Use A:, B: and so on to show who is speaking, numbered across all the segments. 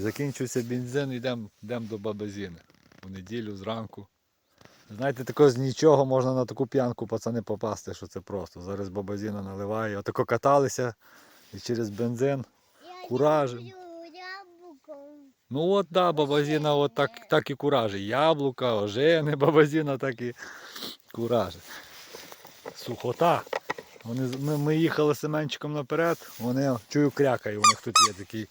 A: Закінчився бензин, йдемо йдем до бабазіни. У неділю зранку. Знаєте, тако з нічого можна на таку п'янку пацани попасти, що це просто. Зараз бабазіна наливає. Отако каталися і через бензин.
B: Яблуком.
A: Ну от да, бабазіна от так, так і куражить. Яблука, ожени, бабазіна так і куражить. Сухота. Вони, ми, ми їхали Семенчиком наперед, вони чую крякає, у них тут є такий.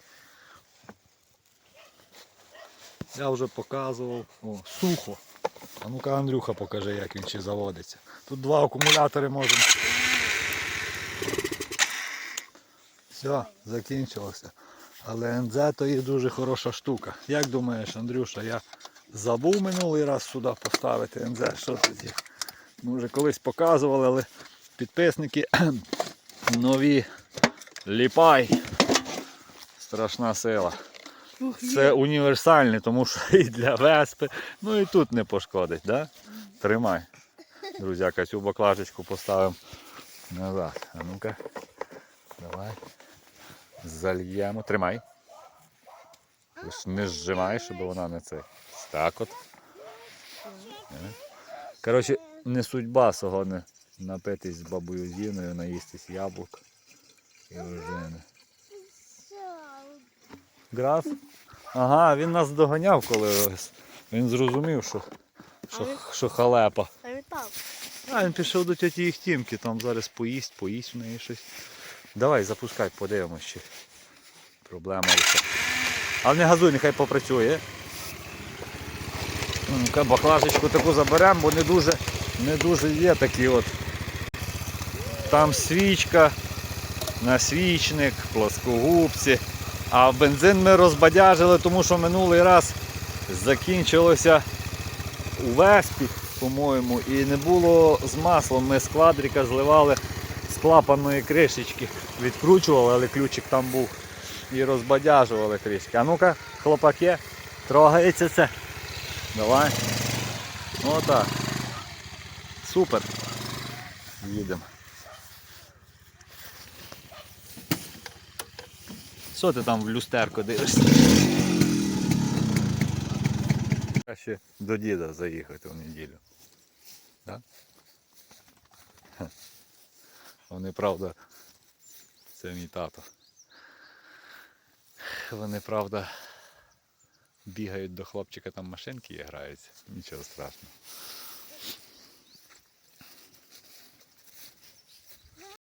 A: Я вже показував. О, сухо. А ну-ка Андрюха покаже, як він ще заводиться. Тут два акумулятори можемо. Все, закінчилося. Але НЗ то є дуже хороша штука. Як думаєш, Андрюша, я забув минулий раз сюди поставити НЗ. Що є? Ми вже колись показували, але підписники нові ліпай. Страшна сила. Це універсальний, тому що і для веспи, ну і тут не пошкодить, да? Тримай. Друзяка, цю баклажечку поставимо назад. А ну-ка. Давай. Зальємо. Тримай. Не зжимай, щоб вона не це. Так от. Е. Коротше, не судьба сьогодні напитись з бабою Зіною, наїстись яблук і ожини. Граф? Ага, він нас доганяв, коли він зрозумів, що, що, що халепа.
B: А він там.
A: А, він пішов до тьоті Єхтімки, там зараз поїсть, поїсть в неї щось. Давай, запускай, подивимось, чи проблема рішена. Але не газуй, нехай попрацює. Ну-ка, баклажечку таку заберемо, бо не дуже, не дуже є такі от. Там свічка, насвічник, плоскогубці. А бензин ми розбадяжили, тому що минулий раз закінчилося у Веспі, по-моєму, і не було з маслом. Ми з квадрика зливали з клапаної кришечки, відкручували, але ключик там був. І розбадяжували трішки. А ну-ка, хлопаки, трогається це. Давай. Отак. Супер. Їдемо. Що ти там в люстерку дивишся? Краще до діда заїхати в неділю. Да? Вони, правда, це мій тато. Вони, правда, бігають до хлопчика, там машинки і граються. Нічого страшного.